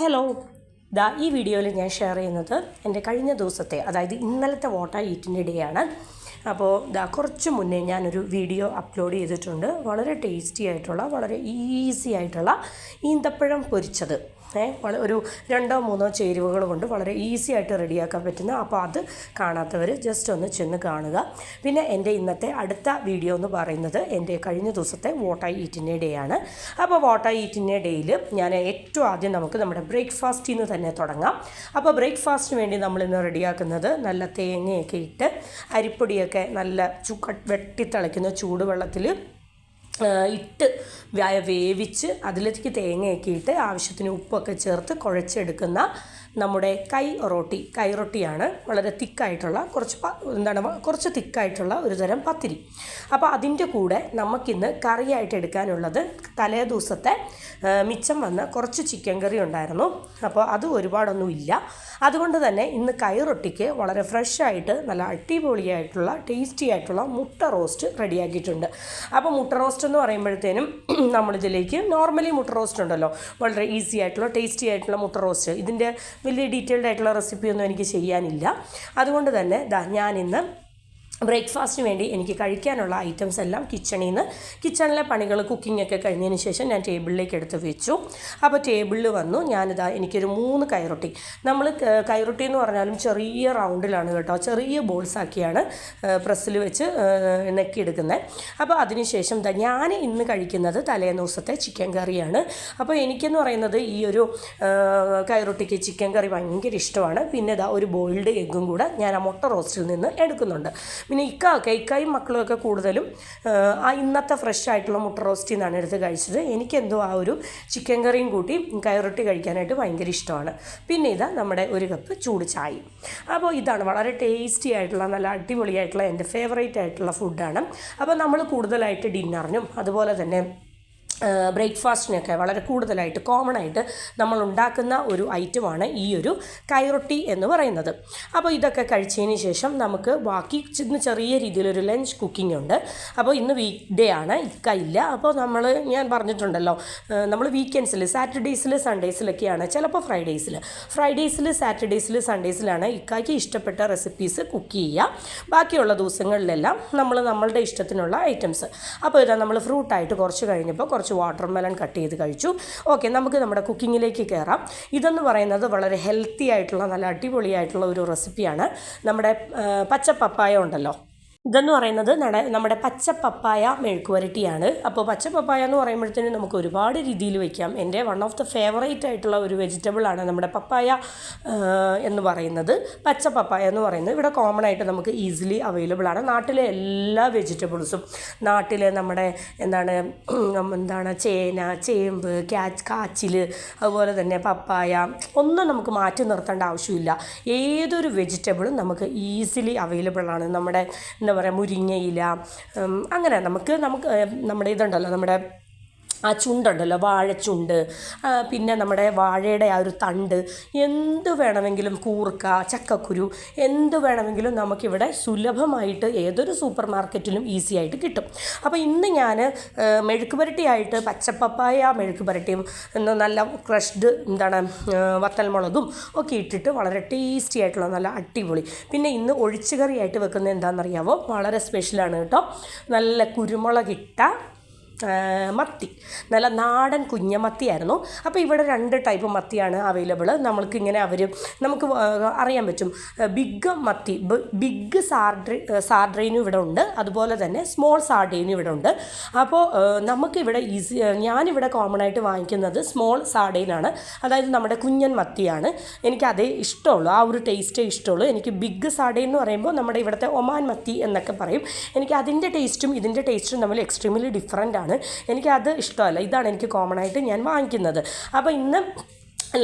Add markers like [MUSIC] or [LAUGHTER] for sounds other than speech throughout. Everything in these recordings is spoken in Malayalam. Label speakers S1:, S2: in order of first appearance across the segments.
S1: ഹലോ ദാ ഈ വീഡിയോയിൽ ഞാൻ ഷെയർ ചെയ്യുന്നത് എന്റെ കഴിഞ്ഞ ദിവസത്തെ അതായത് ഇന്നലത്തെ വോട്ട ഈറ്റിന്റെ ഡേ ആണ്. അപ്പോൾ ദാ കുറച്ച് മുന്നേ ഞാനൊരു വീഡിയോ അപ്ലോഡ് ചെയ്തിട്ടുണ്ട്. വളരെ ടേസ്റ്റി ആയിട്ടുള്ള വളരെ ഈസി ആയിട്ടുള്ള ഈന്തപ്പഴം പൊരിച്ചത്. ഒരു രണ്ടോ മൂന്നോ ചേരുവകൾ കൊണ്ട് വളരെ ഈസി ആയിട്ട് റെഡിയാക്കാൻ പറ്റുന്ന അപ്പോൾ അത് കാണാത്തവർ ജസ്റ്റ് ഒന്ന് ചെന്ന് കാണുക. പിന്നെ എന്റെ ഇന്നത്തെ അടുത്ത വീഡിയോ എന്ന് പറയുന്നത് എന്റെ കഴിഞ്ഞ ദിവസത്തെ വോട്ടായി ഈറ്റിന്റെ ഡേ ആണ്. അപ്പോൾ വോട്ടായി ഈറ്റിന്റെ ഡേയിൽ ഞാൻ ഏറ്റവും ആദ്യം നമുക്ക് നമ്മുടെ ബ്രേക്ക്ഫാസ്റ്റിൽ നിന്ന് തന്നെ തുടങ്ങാം. അപ്പോൾ ബ്രേക്ക്ഫാസ്റ്റിന് വേണ്ടി നമ്മൾ ഇന്ന് റെഡിയാക്കുന്നത് നല്ല തേങ്ങയൊക്കെ ഇട്ട് അരിപ്പൊടിയൊക്കെ നല്ല ചു വെട്ടിത്തിളയ്ക്കുന്ന ചൂടുവെള്ളത്തിൽ ഇട്ട് വേവിച്ച് അതിലേക്ക് തേങ്ങയൊക്കെ ഇട്ട് ആവശ്യത്തിന് ഉപ്പൊക്കെ ചേർത്ത് കുഴച്ചെടുക്കുന്ന നമ്മുടെ കൈ റൊട്ടി കൈ റൊട്ടിയാണ് വളരെ തിക്കായിട്ടുള്ള കുറച്ച് എന്താണ് കുറച്ച് തിക്കായിട്ടുള്ള ഒരു തരം പത്തിരി. അപ്പോൾ അതിന്റെ കൂടെ നമുക്കിന്ന് കറിയായിട്ട് എടുക്കാനുള്ളത് തലേ ദിവസത്തെ മിച്ചം വന്ന കുറച്ച് ചിക്കൻ കറി ഉണ്ടായിരുന്നു. അപ്പോൾ അത് ഒരുപാടൊന്നും ഇല്ല. അതുകൊണ്ട് തന്നെ ഇന്ന് കൈ റൊട്ടിക്ക് വളരെ ഫ്രഷ് ആയിട്ട് നല്ല അടിപൊളിയായിട്ടുള്ള ടേസ്റ്റി ആയിട്ടുള്ള മുട്ട റോസ്റ്റ് റെഡിയാക്കിയിട്ടുണ്ട്. അപ്പോൾ മുട്ട റോസ്റ്റ് എന്ന് പറയുമ്പോഴത്തേനും [CLEARS THROAT] നമ്മളിതിലേക്ക് നോർമലി മുട്ട റോസ്റ്റ് ഉണ്ടല്ലോ. വളരെ ഈസി ആയിട്ടുള്ള ടേസ്റ്റി ആയിട്ടുള്ള മുട്ട റോസ്റ്റ് ഇതിന്റെ വലിയ ഡീറ്റെയിൽഡ് ആയിട്ടുള്ള റെസിപ്പിയൊന്നും എനിക്ക് ചെയ്യാനില്ല. അതുകൊണ്ട് തന്നെ ദാ ഞാനിന്ന് ബ്രേക്ക്ഫാസ്റ്റിന് വേണ്ടി എനിക്ക് കഴിക്കാനുള്ള ഐറ്റംസ് എല്ലാം കിച്ചണിൽ നിന്ന് കിച്ചണിലെ പണികൾ കുക്കിംഗ് ഒക്കെ കഴിഞ്ഞതിന് ശേഷം ഞാൻ ടേബിളിലേക്ക് എടുത്ത് വെച്ചു. അപ്പോൾ ടേബിളിൽ വന്നു. ഞാനിതാ എനിക്കൊരു മൂന്ന് കൈറൊട്ടി. നമ്മൾ കൈറൊട്ടി എന്ന് പറഞ്ഞാലും ചെറിയ റൗണ്ടിലാണ് കേട്ടോ. ചെറിയ ബോൾസ് ആക്കിയാണ് പ്രസ്സിൽ വെച്ച് നെക്കിയെടുക്കുന്നത് അപ്പോൾ അതിനുശേഷം ദാ ഞാൻ ഇന്ന് കഴിക്കുന്നത് തലേന്ന് ദിവസത്തെ ചിക്കൻ കറിയാണ്. അപ്പോൾ എനിക്കെന്ന് പറയുന്നത് ഈ ഒരു കൈറൊട്ടിക്ക് ചിക്കൻ കറി ഭയങ്കര ഇഷ്ടമാണ്. പിന്നെ ഇതാ ഒരു ബോയിൽഡ് എഗ്ഗും കൂടെ ഞാൻ ആ മുട്ട റോസ്റ്റിൽ നിന്ന് എടുക്കുന്നുണ്ട്. പിന്നെ ഇക്ക ഇക്കായും മക്കളുമൊക്കെ കൂടുതലും ആ, ഇന്നത്തെ ഫ്രഷ് ആയിട്ടുള്ള മുട്ട റോസ്റ്റിൽ നിന്നാണ് എടുത്ത് കഴിച്ചത്. എനിക്കെന്തോ ആ ഒരു ചിക്കൻ കറിയും കൂട്ടി കയറൊട്ടി കഴിക്കാനായിട്ട് ഭയങ്കര ഇഷ്ടമാണ്. പിന്നെ ഇതാ നമ്മുടെ ഒരു കപ്പ് ചൂട് ചായ. അപ്പോൾ ഇതാണ് വളരെ ടേസ്റ്റി ആയിട്ടുള്ള നല്ല അടിപൊളിയായിട്ടുള്ള എന്റെ ഫേവറേറ്റ് ആയിട്ടുള്ള ഫുഡാണ് അപ്പോൾ നമ്മൾ കൂടുതലായിട്ട് ഡിന്നറിനും അതുപോലെ തന്നെ ബ്രേക്ക്ഫാസ്റ്റിനൊക്കെ വളരെ കൂടുതലായിട്ട് കോമൺ ആയിട്ട് നമ്മൾ ഉണ്ടാക്കുന്ന ഒരു ഐറ്റമാണ് ഈ ഒരു കൈറൊട്ടി എന്ന് പറയുന്നത്. അപ്പോൾ ഇതൊക്കെ കഴിച്ചതിന് ശേഷം നമുക്ക് ബാക്കി ഇന്ന് ചെറിയ രീതിയിലൊരു ലഞ്ച് കുക്കിംഗ് ഉണ്ട്. അപ്പോൾ ഇന്ന് വീക്ക് ഡേ ആണ് ഇക്ക ഇല്ല അപ്പോൾ നമ്മൾ ഞാൻ പറഞ്ഞിട്ടുണ്ടല്ലോ നമ്മൾ വീക്കെൻഡ്സിൽ സാറ്റർഡേയ്സിൽ സൺഡേയ്സിലൊക്കെയാണ് ചിലപ്പോൾ ഫ്രൈഡേയ്സിൽ ഫ്രൈഡേയ്സിൽ സാറ്റർഡേയ്സിൽ സൺഡേയ്സിലാണ് ഇക്കായ്ക്ക് ഇഷ്ടപ്പെട്ട റെസിപ്പീസ് കുക്ക് ചെയ്യുക. ബാക്കിയുള്ള ദിവസങ്ങളിലെല്ലാം നമ്മൾ നമ്മളുടെ ഇഷ്ടത്തിനുള്ള ഐറ്റംസ് അപ്പോൾ ഇതാ നമ്മൾ ഫ്രൂട്ടായിട്ട് കുറച്ച് കഴിഞ്ഞപ്പോൾ കുറച്ച് വാട്ടർ മെലൺ കട്ട് ചെയ്ത് കഴിച്ചു. ഓക്കെ നമുക്ക് നമ്മുടെ കുക്കിങ്ങിലേക്ക് കയറാം. ഇതെന്ന് പറയുന്നത് വളരെ ഹെൽത്തി ആയിട്ടുള്ള നല്ല അടിപൊളിയായിട്ടുള്ള ഒരു റെസിപ്പിയാണ്. നമ്മുടെ പച്ച പപ്പായ ഉണ്ടല്ലോ. ഇതെന്ന് പറയുന്നത് നമ്മുടെ പച്ച പപ്പായ മെഴുക്കുവരട്ടിയാണ്. അപ്പോൾ പച്ച പപ്പായ എന്ന് പറയുമ്പോഴത്തേനും നമുക്ക് ഒരുപാട് രീതിയിൽ വയ്ക്കാം എന്റെ വൺ ഓഫ് ദ ഫേവറേറ്റ് ആയിട്ടുള്ള ഒരു വെജിറ്റബിളാണ് നമ്മുടെ പപ്പായ എന്ന് പറയുന്നത്. പച്ച പപ്പായ എന്ന് പറയുന്നത് ഇവിടെ കോമൺ ആയിട്ട് നമുക്ക് ഈസിലി അവൈലബിൾ ആണ്. നാട്ടിലെ എല്ലാ വെജിറ്റബിൾസും നാട്ടിലെ നമ്മുടെ എന്താണ് എന്താണ് ചേന ചേമ്പ് കാച്ച് കാച്ചിൽ അതുപോലെ തന്നെ പപ്പായ ഒന്നും നമുക്ക് മാറ്റി നിർത്തേണ്ട ആവശ്യമില്ല. ഏതൊരു വെജിറ്റബിളും നമുക്ക് ഈസിലി അവൈലബിൾ ആണ്. നമ്മുടെ എന്താ പറയുക മുരിങ്ങയില അങ്ങനെ നമുക്ക് നമുക്ക് നമ്മുടെ ഇതുണ്ടല്ലോ നമ്മുടെ ആ ചുണ്ടുണ്ടല്ലോ വാഴച്ചുണ്ട് പിന്നെ നമ്മുടെ വാഴയുടെ ആ ഒരു തണ്ട് എന്ത് വേണമെങ്കിലും കൂർക്ക ചക്കക്കുരു എന്ത് വേണമെങ്കിലും നമുക്കിവിടെ സുലഭമായിട്ട് ഏതൊരു സൂപ്പർ മാർക്കറ്റിലും ഈസി ആയിട്ട് കിട്ടും. അപ്പോൾ ഇന്ന് ഞാൻ മെഴുക്ക് പുരട്ടിയായിട്ട് പച്ചപ്പപ്പായ മെഴുക്ക് പുരട്ടിയും നല്ല ക്രഷ്ഡ് എന്താണ് വത്തൽമുളകും ഒക്കെ ഇട്ടിട്ട് വളരെ ടേസ്റ്റി ആയിട്ടുള്ള നല്ല അടിപൊളി. പിന്നെ ഇന്ന് ഒഴിച്ചുകറിയായിട്ട് വെക്കുന്നത് എന്താണെന്നറിയാമോ വളരെ സ്പെഷ്യലാണ് കേട്ടോ. നല്ല കുരുമുളകിട്ട മത്തി. നല്ല നാടൻ കുഞ്ഞമത്തിയായിരുന്നു അപ്പോൾ ഇവിടെ രണ്ട് ടൈപ്പ് മത്തിയാണ് അവൈലബിൾ നമ്മൾക്കിങ്ങനെ അവർ നമുക്ക് അറിയാൻ പറ്റും. ബിഗ് മത്തി ബിഗ് സാർഡ്രി സാർഡ്രൈനും ഇവിടെ ഉണ്ട്. അതുപോലെ തന്നെ സ്മോൾ സാർഡെയിനും ഇവിടെ ഉണ്ട്. അപ്പോൾ നമുക്കിവിടെ ഈസി ഞാനിവിടെ കോമൺ ആയിട്ട് വാങ്ങിക്കുന്നത് സ്മോൾ സാർഡെയിനാണ് അതായത് നമ്മുടെ കുഞ്ഞൻ മത്തിയാണ്. എനിക്ക് അതേ ഇഷ്ടമുള്ളൂ. ആ ഒരു ടേസ്റ്റേ ഇഷ്ടമുള്ളൂ. എനിക്ക് ബിഗ് സാർഡെയിൻ എന്ന് പറയുമ്പോൾ നമ്മുടെ ഇവിടുത്തെ ഒമാൻ മത്തി എന്നൊക്കെ പറയും. എനിക്ക് അതിന്റെ ടേസ്റ്റും ഇതിന്റെ ടേസ്റ്റും തമ്മിൽ എക്സ്ട്രീംലി ഡിഫറെന്റ് ആണ്. എനിക്കത് ഇഷ്ടമല്ല. ഇതാണ് എനിക്ക് കോമൺ ആയിട്ട് ഞാൻ വാങ്ങിക്കുന്നത്. അപ്പോൾ ഇന്ന്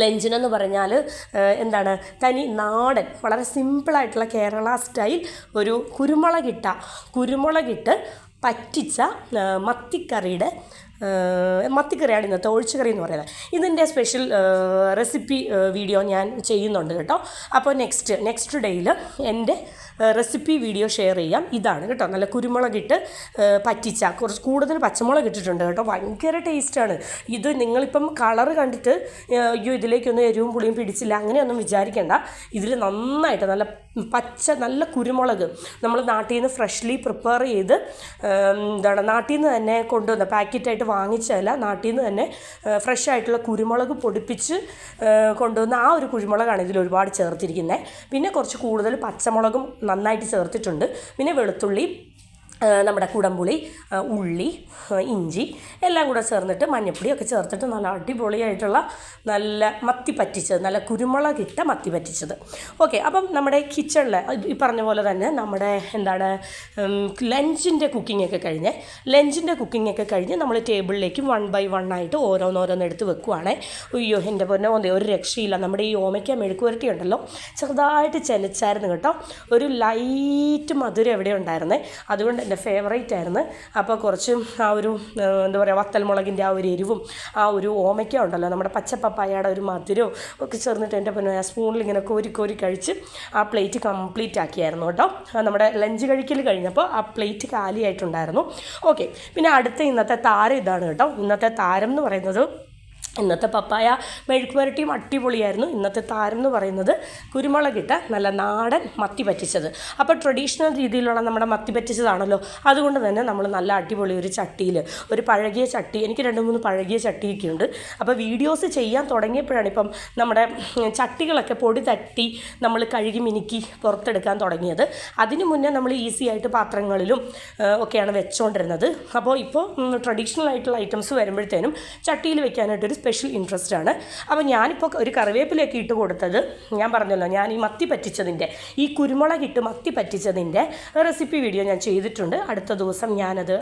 S1: ലഞ്ചിനെന്ന് പറഞ്ഞാൽ എന്താണ് തനി നാടൻ വളരെ സിമ്പിളായിട്ടുള്ള കേരള സ്റ്റൈൽ ഒരു കുരുമുളകിട്ട കുരുമുളകിട്ട് പറ്റിച്ച മത്തിക്കറിയുടെ മത്തിക്കറിയാണ് ഇന്നത്തെ ഒഴിച്ചുകറി എന്ന് പറയുന്നത്. ഇതിന്റെ സ്പെഷ്യൽ റെസിപ്പി വീഡിയോ ഞാൻ ചെയ്യുന്നുണ്ട് കേട്ടോ. അപ്പോൾ നെക്സ്റ്റ് നെക്സ്റ്റ് ഡേയിൽ എന്റെ റെസിപ്പി വീഡിയോ ഷെയർ ചെയ്യാം. ഇതാണ് കേട്ടോ. നല്ല കുരുമുളകിട്ട് പറ്റിച്ച കുറച്ച് കൂടുതൽ പച്ചമുളക് ഇട്ടിട്ടുണ്ട് കേട്ടോ. ഭയങ്കര ടേസ്റ്റാണ് ഇത് നിങ്ങളിപ്പം കളർ കണ്ടിട്ട് അയ്യോ ഇതിലേക്കൊന്നും എരിവും പുളിയും പിടിച്ചില്ല അങ്ങനെയൊന്നും വിചാരിക്കേണ്ട. ഇതിൽ നന്നായിട്ട് നല്ല പച്ച നല്ല കുരുമുളക് നമ്മൾ നാട്ടിൽ നിന്ന് ഫ്രഷ്ലി പ്രിപ്പയർ ചെയ്ത് എന്താണ് നാട്ടിൽ നിന്ന് തന്നെ കൊണ്ടുവന്ന പാക്കറ്റായിട്ട് വാങ്ങിച്ചതല്ല നാട്ടിൽ നിന്ന് തന്നെ ഫ്രഷ് ആയിട്ടുള്ള കുരുമുളക് പൊടിപ്പിച്ച് കൊണ്ടുവന്ന ആ ഒരു കുരുമുളകാണ് ഇതിൽ ഒരുപാട് ചേർത്തിരിക്കുന്നത് പിന്നെ കുറച്ച് കൂടുതൽ പച്ചമുളകും നന്നായിട്ട് ചേർത്തിട്ടുണ്ട്. പിന്നെ വെളുത്തുള്ളി നമ്മുടെ കുടംപുളി ഉള്ളി ഇഞ്ചി എല്ലാം കൂടെ ചേർന്നിട്ട് മഞ്ഞപ്പൊടിയൊക്കെ ചേർത്തിട്ട് നല്ല അടിപൊളിയായിട്ടുള്ള നല്ല മത്തി പറ്റിച്ചത് നല്ല കുരുമുളക് ഇട്ട മത്തി പറ്റിച്ചത്. ഓക്കെ അപ്പം നമ്മുടെ കിച്ചണിൽ ഈ പറഞ്ഞ പോലെ തന്നെ നമ്മുടെ എന്താണ് ലഞ്ചിന്റെ കുക്കിംഗ് ഒക്കെ കഴിഞ്ഞ് ലഞ്ചിന്റെ കുക്കിംഗ് ഒക്കെ കഴിഞ്ഞ് നമ്മൾ ടേബിളിലേക്ക് വൺ ബൈ വൺ ആയിട്ട് ഓരോന്നോരോന്ന് എടുത്ത് വെക്കുവാണേ. അയ്യോ എന്റെ പൊന്നെ ഒന്നേ ഒരു രക്ഷയില്ല. നമ്മുടെ ഈ ഓമയ്ക്ക മെഴുക്കുവരട്ടി ഉണ്ടല്ലോ ചെറുതായിട്ട് ചെനച്ചായിരുന്നു കേട്ടോ. ഒരു ലൈറ്റ് മധുരം എവിടെ ഉണ്ടായിരുന്നേ. അതുകൊണ്ട് എന്റെ ഫേവറേറ്റ് ആയിരുന്നു. അപ്പോൾ കുറച്ച് ആ ഒരു എന്താ പറയുക വത്തൽമുളകിന്റെ ആ ഒരു എരിവും ആ ഒരു ഓമയ്ക്ക ഉണ്ടല്ലോ. നമ്മുടെ പച്ചപ്പപ്പായയുടെ ഒരു മധുരവും ഒക്കെ ചേർന്നിട്ട് എന്റെ പിന്നെ സ്പൂണിൽ ഇങ്ങനെ കോരി കോരി കഴിച്ച് ആ പ്ലേറ്റ് കംപ്ലീറ്റ് ആക്കിയായിരുന്നു കേട്ടോ. നമ്മുടെ ലഞ്ച് കഴിക്കൽ കഴിഞ്ഞപ്പോൾ ആ പ്ലേറ്റ് കാലിയായിട്ടുണ്ടായിരുന്നു. ഓക്കെ പിന്നെ അടുത്ത ഇന്നത്തെ താരം ഇതാണ് കേട്ടോ. ഇന്നത്തെ താരം എന്ന് പറയുന്നത് ഇന്നത്തെ പപ്പായ മെഴുക്ക് പുരട്ടിയും അടിപൊളിയായിരുന്നു. ഇന്നത്തെ താരം എന്ന് പറയുന്നത് കുരുമുളകിട്ട നല്ല നാടൻ മത്തി പറ്റിച്ചത്. അപ്പോൾ ട്രഡീഷണൽ രീതിയിലുള്ള നമ്മുടെ മത്തി പറ്റിച്ചതാണല്ലോ. അതുകൊണ്ട് തന്നെ നമ്മൾ നല്ല അടിപൊളി ഒരു ചട്ടിയിൽ ഒരു പഴകിയ ചട്ടി എനിക്ക് രണ്ട് മൂന്ന് പഴകിയ ചട്ടിയൊക്കെ ഉണ്ട്. അപ്പോൾ വീഡിയോസ് ചെയ്യാൻ തുടങ്ങിയപ്പോഴാണ് ഇപ്പം നമ്മുടെ ചട്ടികളൊക്കെ പൊടി തട്ടി നമ്മൾ കഴുകി മിനുക്കി പുറത്തെടുക്കാൻ തുടങ്ങിയത്. അതിന് മുന്നേ നമ്മൾ ഈസി ആയിട്ട് പാത്രങ്ങളിലും ഒക്കെയാണ് വെച്ചുകൊണ്ടിരുന്നത് അപ്പോൾ ഇപ്പോൾ ട്രഡീഷണൽ ആയിട്ടുള്ള ഐറ്റംസ് വരുമ്പോഴത്തേനും ചട്ടിയിൽ വെക്കാനായിട്ടൊരു സ്പെഷ്യൽ ഇൻട്രസ്റ്റ് ആണ്. അപ്പോൾ ഞാനിപ്പോൾ ഒരു കറിവേപ്പിലേക്ക് ഇട്ട് കൊടുത്തത് ഞാൻ പറഞ്ഞല്ലോ ഞാൻ ഈ മത്തി പറ്റിച്ചതിന്റെ ഈ കുരുമുളക് ഇട്ട് മത്തി പറ്റിച്ചതിന്റെ റെസിപ്പി വീഡിയോ ഞാൻ ചെയ്തിട്ടുണ്ട്. അടുത്ത ദിവസം ഞാനത്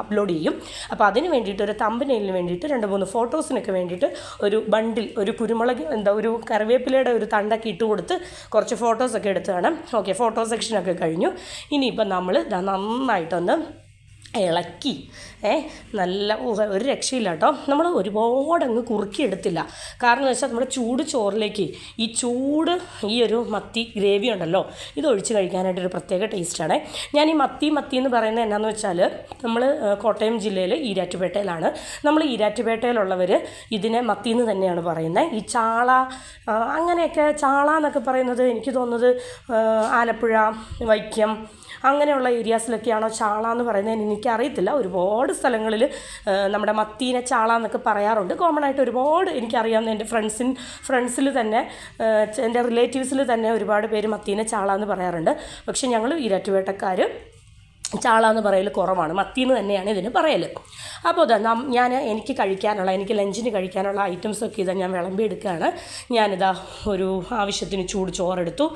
S1: അപ്ലോഡ് ചെയ്യും. അപ്പോൾ അതിന് വേണ്ടിയിട്ട് ഒരു തമ്പനയിലിന് വേണ്ടിയിട്ട് രണ്ട് മൂന്ന് ഫോട്ടോസിനൊക്കെ വേണ്ടിയിട്ട് ഒരു ബണ്ടിൽ ഒരു കുരുമുളക് എന്താ ഒരു കറിവേപ്പിലയുടെ ഒരു തണ്ടൊക്കെ ഇട്ട് കൊടുത്ത് കുറച്ച് ഫോട്ടോസൊക്കെ എടുത്ത് വേണം ഓക്കെ ഫോട്ടോ സെക്ഷനൊക്കെ കഴിഞ്ഞു. ഇനിയിപ്പോൾ നമ്മൾ നന്നായിട്ടൊന്ന് ഇളക്കി. ഏ നല്ല ഒരു രക്ഷയില്ല കേട്ടോ. നമ്മൾ ഒരുപാട് അങ്ങ് കുറുക്കിയെടുത്തില്ല. കാരണം എന്ന് വെച്ചാൽ നമ്മുടെ ചൂട് ചോറിലേക്ക് ഈ ചൂട് ഈ ഒരു മത്തി ഗ്രേവി ഉണ്ടല്ലോ ഇത് ഒഴിച്ച് കഴിക്കാനായിട്ടൊരു പ്രത്യേക ടേസ്റ്റാണ്. ഞാൻ ഈ മത്തി മത്തി എന്ന് പറയുന്നത് എന്നാന്ന് വെച്ചാൽ നമ്മൾ കോട്ടയം ജില്ലയിൽ ഈരാറ്റുപേട്ടയിലാണ്. നമ്മൾ ഈരാറ്റുപേട്ടയിലുള്ളവർ ഇതിനെ മത്തി എന്ന് തന്നെയാണ് പറയുന്നത് ഈ ചാള അങ്ങനെയൊക്കെ ചാള എന്നൊക്കെ പറയുന്നത് എനിക്ക് തോന്നുന്നത് ആലപ്പുഴ വൈക്കം അങ്ങനെയുള്ള ഏരിയാസിലൊക്കെയാണോ ചാള എന്ന് പറയുന്നത് എനിക്കറിയത്തില്ല. ഒരുപാട് സ്ഥലങ്ങളിൽ നമ്മുടെ മത്തീനെ ചാള എന്നൊക്കെ പറയാറുണ്ട്. കോമൺ ആയിട്ട് ഒരുപാട് എനിക്കറിയാവുന്ന എന്റെ ഫ്രണ്ട്സിൻ ഫ്രണ്ട്സിൽ തന്നെ എന്റെ റിലേറ്റീവ്സിൽ തന്നെ ഒരുപാട് പേര് മത്തീനെ ചാള എന്ന് പറയാറുണ്ട്. പക്ഷേ ഞങ്ങൾ ഈരാറ്റുപേട്ടക്കാർ ചാള എന്ന് പറയൽ കുറവാണ്. മത്തിന്ന് തന്നെയാണ് ഇതിന് പറയൽ അപ്പോൾ ഇതാ ഞാൻ എനിക്ക് കഴിക്കാനുള്ള എനിക്ക് ലഞ്ചിന് കഴിക്കാനുള്ള ഐറ്റംസൊക്കെ ഇതാ ഞാൻ വിളമ്പിയെടുക്കുകയാണ്. ഞാനിതാ ഒരു ആവശ്യത്തിന് ചൂട് ചോറെടുത്തു.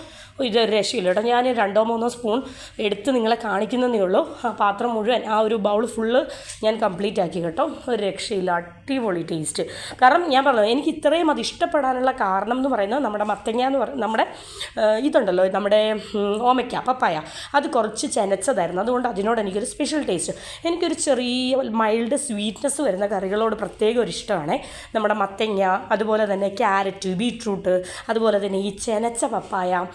S1: ഇത് ഒരു രക്ഷയില്ല കേട്ടോ. ഞാൻ രണ്ടോ മൂന്നോ സ്പൂൺ എടുത്ത് നിങ്ങളെ കാണിക്കുന്നതേ ഉള്ളൂ. ആ പാത്രം മുഴുവൻ ആ ഒരു ബൗൾ ഫുള്ള് ഞാൻ കംപ്ലീറ്റ് ആക്കി കേട്ടോ. ഒരു രക്ഷയില്ല അടിപൊളി ടേസ്റ്റ് കാരണം ഞാൻ പറഞ്ഞത് എനിക്ക് ഇത്രയും അത് ഇഷ്ടപ്പെടാനുള്ള കാരണം എന്ന് പറയുന്നത് നമ്മുടെ മത്തങ്ങ എന്ന് പറയുന്നത് നമ്മുടെ ഇതുണ്ടല്ലോ നമ്മുടെ ഓമയ്ക്ക പപ്പായ. അത് കുറച്ച് ചെനച്ചതായിരുന്നു. അതുകൊണ്ട് അതിനോട് എനിക്കൊരു സ്പെഷ്യൽ ടേസ്റ്റ് എനിക്കൊരു ചെറിയ മൈൽഡ് സ്വീറ്റ്നെസ് വരുന്ന കറികളോട് പ്രത്യേക ഒരു ഇഷ്ടമാണ്. നമ്മുടെ മത്തങ്ങ അതുപോലെ തന്നെ ക്യാരറ്റ് ബീട്രൂട്ട് അതുപോലെ തന്നെ ഈ ചെനച്ച പപ്പായ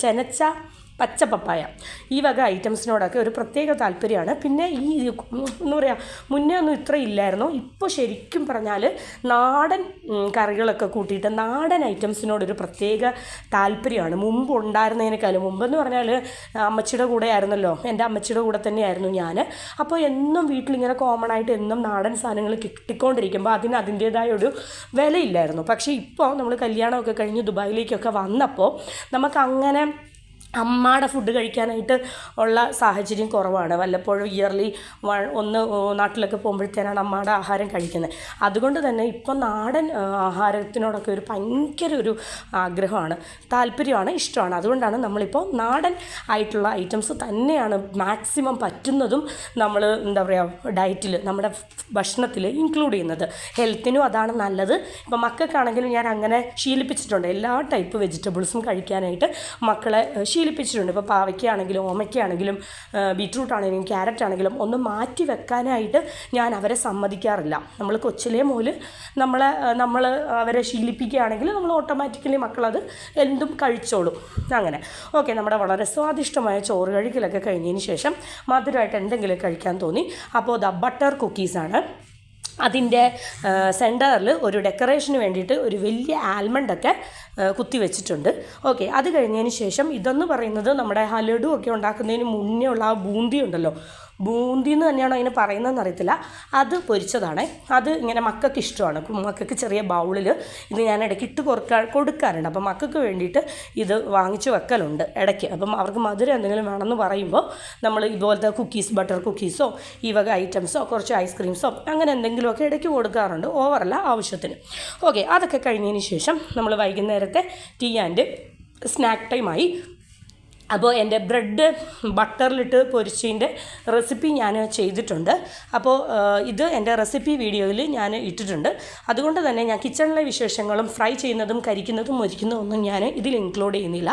S1: ചെനച്ച പച്ച പപ്പായ. ഈ വക ഐറ്റംസിനോടൊക്കെ ഒരു പ്രത്യേക താല്പര്യമാണ്. പിന്നെ ഈ എന്ന് പറയുക മുന്നേ ഒന്നും ഇത്ര ഇല്ലായിരുന്നു. ഇപ്പോൾ ശരിക്കും പറഞ്ഞാൽ നാടൻ കറികളൊക്കെ കൂട്ടിയിട്ട് നാടൻ ഐറ്റംസിനോടൊരു പ്രത്യേക താല്പര്യമാണ്. മുമ്പ് ഉണ്ടായിരുന്നതിനേക്കാളും മുമ്പെന്ന് പറഞ്ഞാൽ അമ്മച്ചിയുടെ കൂടെ ആയിരുന്നല്ലോ. എന്റെ അമ്മച്ചിയുടെ കൂടെ തന്നെയായിരുന്നു ഞാൻ അപ്പോൾ എന്നും വീട്ടിലിങ്ങനെ കോമൺ ആയിട്ട് എന്നും നാടൻ സാധനങ്ങൾ കിട്ടിക്കൊണ്ടിരിക്കുമ്പോൾ അതിന് അതിന്റേതായ ഒരു വിലയില്ലായിരുന്നു. പക്ഷേ ഇപ്പോൾ നമ്മൾ കല്യാണമൊക്കെ കഴിഞ്ഞ് ദുബായിലേക്കൊക്കെ വന്നപ്പോൾ നമുക്ക് അങ്ങനെ അമ്മയുടെ ഫുഡ് കഴിക്കാനായിട്ട് ഉള്ള സാഹചര്യം കുറവാണ്. വല്ലപ്പോഴും ഇയർലി ഒന്ന് നാട്ടിലൊക്കെ പോകുമ്പോഴത്തേനാണ് അമ്മയുടെ ആഹാരം കഴിക്കുന്നത്. അതുകൊണ്ട് തന്നെ ഇപ്പം നാടൻ ആഹാരത്തിനോടൊക്കെ ഒരു ഭയങ്കര ഒരു ആഗ്രഹമാണ്. താല്പര്യമാണ് ഇഷ്ടമാണ്. അതുകൊണ്ടാണ് നമ്മളിപ്പോൾ നാടൻ ആയിട്ടുള്ള ഐറ്റംസ് തന്നെയാണ് മാക്സിമം പറ്റുന്നതും നമ്മൾ എന്താ പറയുക ഡയറ്റിൽ നമ്മുടെ ഭക്ഷണത്തിൽ ഇൻക്ലൂഡ് ചെയ്യുന്നത്. ഹെൽത്തിനും അതാണ് നല്ലത്. ഇപ്പം മക്കൾക്കാണെങ്കിലും ഞാൻ അങ്ങനെ ശീലിപ്പിച്ചിട്ടുണ്ട്. എല്ലാ ടൈപ്പ് വെജിറ്റബിൾസും കഴിക്കാനായിട്ട് മക്കളെ ശീലിപ്പിച്ചിട്ടുണ്ട്. ഇപ്പോൾ പാവയ്ക്കാണെങ്കിലും ഓമയ്ക്കാണെങ്കിലും ബീട്രൂട്ട് ആണെങ്കിലും ക്യാരറ്റ് ആണെങ്കിലും ഒന്ന് മാറ്റി വെക്കാനായിട്ട് ഞാൻ അവരെ സമ്മതിക്കാറില്ല. നമ്മൾ കൊച്ചിലെ മുതൽ നമ്മളെ നമ്മൾ അവരെ ശീലിപ്പിക്കുകയാണെങ്കിൽ നമ്മൾ ഓട്ടോമാറ്റിക്കലി മക്കളത് എന്തും കഴിച്ചോളും. അങ്ങനെ. ഓക്കെ നമ്മുടെ വളരെ സ്വാദിഷ്ടമായ ചോറ് കഴിക്കലൊക്കെ കഴിഞ്ഞതിന് ശേഷം മധുരമായിട്ട് എന്തെങ്കിലും കഴിക്കാൻ തോന്നി. അപ്പോൾ ദ ബട്ടർ കുക്കീസാണ്. അതിന്റെ സെന്ററിൽ ഒരു ഡെക്കറേഷന് വേണ്ടിയിട്ട് ഒരു വലിയ ആൽമണ്ടൊക്കെ കുത്തി വെച്ചിട്ടുണ്ട്. ഓക്കെ അത് കഴിഞ്ഞതിന് ശേഷം ഇതെന്ന് പറയുന്നത് നമ്മുടെ ഹലഡു ഒക്കെ ഉണ്ടാക്കുന്നതിന് മുന്നേ ഉള്ള ആ ബൂന്തി ഉണ്ടല്ലോ ബൂന്തി എന്ന് തന്നെയാണോ അതിന് പറയുന്നതെന്ന് അറിയത്തില്ല. അത് പൊരിച്ചതാണ്. അത് ഇങ്ങനെ മക്കൾക്ക് ഇഷ്ടമാണ്. മക്കൾക്ക് ചെറിയ ബൗളിൽ ഇത് ഞാൻ ഇടയ്ക്ക് ഇട്ട് കൊടുക്കാൻ കൊടുക്കാറുണ്ട്. അപ്പം മക്കൾക്ക് വേണ്ടിയിട്ട് ഇത് വാങ്ങിച്ച് വെക്കലുണ്ട് ഇടയ്ക്ക്. അപ്പം അവർക്ക് മധുരം എന്തെങ്കിലും വേണമെന്ന് പറയുമ്പോൾ നമ്മൾ ഇതുപോലത്തെ കുക്കീസ് ബട്ടർ കുക്കീസോ ഈ വക ഐറ്റംസോ കുറച്ച് ഐസ്ക്രീംസോ അങ്ങനെ എന്തെങ്കിലുമൊക്കെ ഇടയ്ക്ക് കൊടുക്കാറുണ്ട്. ഓവറല്ല ആവശ്യത്തിന്. ഓക്കെ അതൊക്കെ കഴിഞ്ഞതിന് ശേഷം നമ്മൾ വൈകുന്നേരത്തെ ടീ ആൻഡ് സ്നാക്ക് ടൈമായി അപ്പോൾ എന്റെ ബ്രെഡ് ബട്ടറിലിട്ട് പൊരിച്ചതിന്റെ റെസിപ്പി ഞാൻ ചെയ്തിട്ടുണ്ട്. അപ്പോൾ ഇത് എന്റെ റെസിപ്പി വീഡിയോയിൽ ഞാൻ ഇട്ടിട്ടുണ്ട്. അതുകൊണ്ട് തന്നെ ഞാൻ കിച്ചണിലെ വിശേഷങ്ങളും ഫ്രൈ ചെയ്യുന്നതും കരിക്കുന്നതും മൊരിക്കുന്നതും ഒന്നും ഞാൻ ഇതിൽ ഇൻക്ലൂഡ് ചെയ്യുന്നില്ല.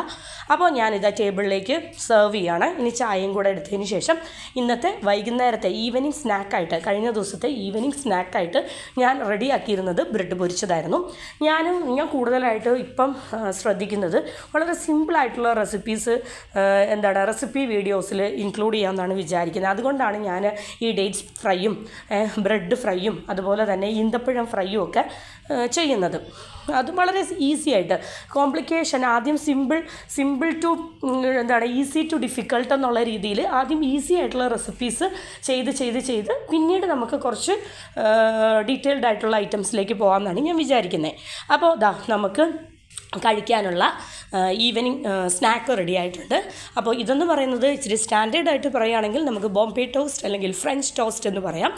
S1: അപ്പോൾ ഞാനിതാ ടേബിളിലേക്ക് സെർവ് ചെയ്യാണ്. ഇനി ചായയും കൂടെ എടുത്തതിന് ശേഷം ഇന്നത്തെ വൈകുന്നേരത്തെ ഈവനിങ് സ്നാക്കായിട്ട് കഴിഞ്ഞ ദിവസത്തെ ഈവനിങ് സ്നാക്കായിട്ട് ഞാൻ റെഡിയാക്കിയിരുന്നത് ബ്രെഡ് പൊരിച്ചതായിരുന്നു. ഞാനും ഞാൻ കൂടുതലായിട്ട് ഇപ്പം ശ്രദ്ധിക്കുന്നത് വളരെ സിമ്പിളായിട്ടുള്ള റെസിപ്പീസ് എന്താണ് റെസിപ്പി വീഡിയോസിൽ ഇൻക്ലൂഡ് ചെയ്യാമെന്നാണ് വിചാരിക്കുന്നത്. അതുകൊണ്ടാണ് ഞാൻ ഈ ഡേറ്റ്സ് ഫ്രൈയും ബ്രെഡ് ഫ്രൈയും അതുപോലെ തന്നെ ഈന്തപ്പഴം ഫ്രൈയും ഒക്കെ ചെയ്യുന്നത്. അത് വളരെ ഈസി ആയിട്ട്. കോംപ്ലിക്കേഷൻ ആദ്യം സിമ്പിൾ സിമ്പിൾ ടു എന്താണ് ഈസി ടു ഡിഫിക്കൾട്ട് എന്നുള്ള രീതിയിൽ ആദ്യം ഈസി ആയിട്ടുള്ള റെസിപ്പീസ് ചെയ്ത് ചെയ്ത് ചെയ്ത് പിന്നീട് നമുക്ക് കുറച്ച് ഡീറ്റെയിൽഡ് ആയിട്ടുള്ള ഐറ്റംസിലേക്ക് പോകാമെന്നാണ് ഞാൻ വിചാരിക്കുന്നത് അപ്പോൾ ദാ നമുക്ക് കഴിക്കാനുള്ള ഈവനിങ് സ്നാക്ക് റെഡി ആയിട്ടുണ്ട്. അപ്പോൾ ഇതെന്ന് പറയുന്നത് ഇച്ചിരി സ്റ്റാൻഡേർഡ് ആയിട്ട് പറയുകയാണെങ്കിൽ നമുക്ക് ബോംബെ ടോസ്റ്റ് അല്ലെങ്കിൽ ഫ്രഞ്ച് ടോസ്റ്റ് എന്ന് പറയാം.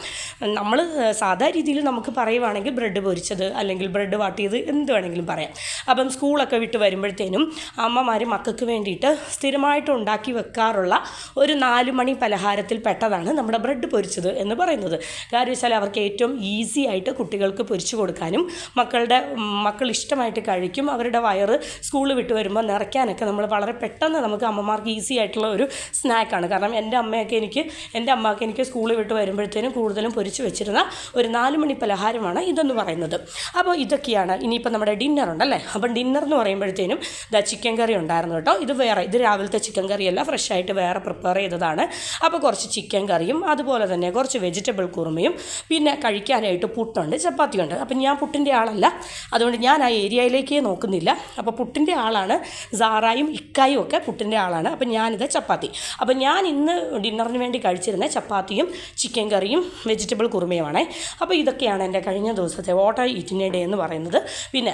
S1: നമ്മൾ സാധാ രീതിയിൽ നമുക്ക് പറയുവാണെങ്കിൽ ബ്രെഡ് പൊരിച്ചത് അല്ലെങ്കിൽ ബ്രെഡ് വാട്ടിയത് എന്ത് വേണമെങ്കിലും പറയാം. അപ്പം സ്കൂളൊക്കെ വിട്ട് വരുമ്പോഴത്തേനും അമ്മമാർ മക്കൾക്ക് വേണ്ടിയിട്ട് സ്ഥിരമായിട്ട് ഉണ്ടാക്കി വെക്കാറുള്ള ഒരു നാല് മണി പലഹാരത്തിൽ പെട്ടതാണ് നമ്മുടെ ബ്രെഡ് പൊരിച്ചത് എന്ന് പറയുന്നത്. കാര്യം വെച്ചാൽ അവർക്ക് ഏറ്റവും ഈസി ആയിട്ട് കുട്ടികൾക്ക് പൊരിച്ചു കൊടുക്കാനും മക്കളുടെ മക്കൾ ഇഷ്ടമായിട്ട് കഴിക്കും അവരുടെ വയറ് സ്കൂളിൽ വിട്ട് വരുമ്പോൾ നിറയ്ക്കാനൊക്കെ നമ്മൾ വളരെ പെട്ടെന്ന് നമുക്ക് അമ്മമാർക്ക് ഈസി ആയിട്ടുള്ള ഒരു സ്നാക്കാണ്. കാരണം എന്റെ അമ്മയൊക്കെ എനിക്ക് എന്റെ അമ്മയൊക്കെ എനിക്ക് സ്കൂളിൽ വിട്ട് വരുമ്പോഴത്തേനും കൂടുതലും പൊരിച്ച് വെച്ചിരുന്ന ഒരു നാല് മണി പലഹാരമാണ് ഇതെന്ന് പറയുന്നത്. അപ്പോൾ ഇതൊക്കെയാണ് ഇനിയിപ്പോൾ നമ്മുടെ ഡിന്നർ ഉണ്ടല്ലേ? അപ്പം ഡിന്നർ എന്ന് പറയുമ്പോഴത്തേനും ദ ചിക്കൻ കറി ഉണ്ടായിരുന്നു കേട്ടോ. ഇത് വേറെ ഇത് രാവിലത്തെ ചിക്കൻ കറിയല്ല ഫ്രഷ് ആയിട്ട് വേറെ പ്രിപ്പയർ ചെയ്തതാണ്. അപ്പോൾ കുറച്ച് ചിക്കൻ കറിയും അതുപോലെ തന്നെ കുറച്ച് വെജിറ്റബിൾ കുറുമയും പിന്നെ കഴിക്കാനായിട്ട് പുട്ടുണ്ട് ചപ്പാത്തിയുണ്ട്. അപ്പം ഞാൻ പുട്ടിന്റെ ആളല്ല. അതുകൊണ്ട് ഞാൻ ആ ഏരിയയിലേക്കേ നോക്കുന്നില്ല. അപ്പോൾ പുട്ടിന്റെ ആളാണ് സാറായും ഇക്കായും ഒക്കെ പുട്ടിന്റെ ആളാണ്. അപ്പം ഞാനിത് ചപ്പാത്തി. അപ്പോൾ ഞാൻ ഇന്ന് ഡിന്നറിന് വേണ്ടി കഴിച്ചിരുന്ന ചപ്പാത്തിയും ചിക്കൻ കറിയും വെജിറ്റബിൾ കുറുമയുമാണേ. അപ്പോൾ ഇതൊക്കെയാണ് എന്റെ കഴിഞ്ഞ ദിവസത്തെ വാട്ടർ ഈറ്റിന്റെ ഡേ എന്ന് പറയുന്നത്. പിന്നെ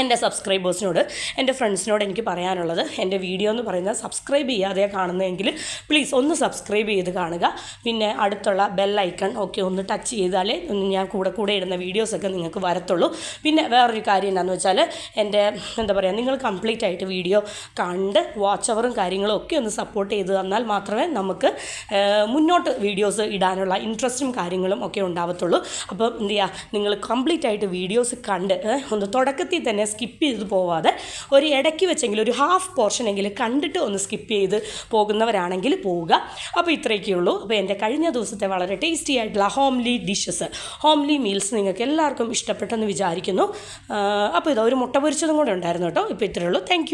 S1: എന്റെ സബ്സ്ക്രൈബേഴ്സിനോട് എന്റെ ഫ്രണ്ട്സിനോട് എനിക്ക് പറയാനുള്ളത് എന്റെ വീഡിയോ എന്ന് പറയുന്നത് സബ്സ്ക്രൈബ് ചെയ്യാതെ കാണുന്നതെങ്കിൽ പ്ലീസ് ഒന്ന് സബ്സ്ക്രൈബ് ചെയ്ത് കാണുക. പിന്നെ അടുത്തുള്ള ബെൽ ഐക്കൺ ഒക്കെ ഒന്ന് ടച്ച് ചെയ്താലേ ഞാൻ കൂടെ കൂടെ ഇടുന്ന വീഡിയോസൊക്കെ നിങ്ങൾക്ക് വരത്തുള്ളൂ. പിന്നെ വേറൊരു കാര്യം എന്താണെന്ന് വെച്ചാൽ എന്റെ എന്താ പറയുക നിങ്ങൾ കംപ്ലീറ്റ് ആയിട്ട് വീഡിയോ കണ്ട് വാച്ച് അവറും കാര്യങ്ങളും ഒക്കെ ഒന്ന് സപ്പോർട്ട് ചെയ്ത് തന്നാൽ മാത്രമേ നമുക്ക് മുന്നോട്ട് വീഡിയോസ് ഇടാനുള്ള ഇൻട്രസ്റ്റും കാര്യങ്ങളും ഒക്കെ ഉണ്ടാവത്തുള്ളൂ. അപ്പോൾ എന്ത് ചെയ്യുക നിങ്ങൾ കംപ്ലീറ്റ് ആയിട്ട് വീഡിയോസ് കണ്ട് ഒന്ന് തുടക്കത്തിൽ തന്നെ സ്കിപ്പ് ചെയ്ത് പോവാതെ ഒരു ഇടയ്ക്ക് വെച്ചെങ്കിലും ഒരു ഹാഫ് പോർഷൻ എങ്കിലും കണ്ടിട്ട് ഒന്ന് സ്കിപ്പ് ചെയ്ത് പോകുന്നവരാണെങ്കിൽ പോവുക. അപ്പോൾ ഇത്രയൊക്കെ ഉള്ളൂ. അപ്പോൾ എന്റെ കഴിഞ്ഞ ദിവസത്തെ വളരെ ടേസ്റ്റി ആയിട്ടുള്ള ഹോംലി ഡിഷസ് ഹോംലി മീൽസ് നിങ്ങൾക്ക് എല്ലാവർക്കും ഇഷ്ടപ്പെട്ടെന്ന് വിചാരിക്കുന്നു. അപ്പോൾ ഇത് ഒരു മുട്ട പൊരിച്ചതും കൂടെ ഉണ്ടായിരുന്നു കേട്ടോ. ഇപ്പോൾ ഇത്രയേ ഉള്ളൂ. താങ്ക്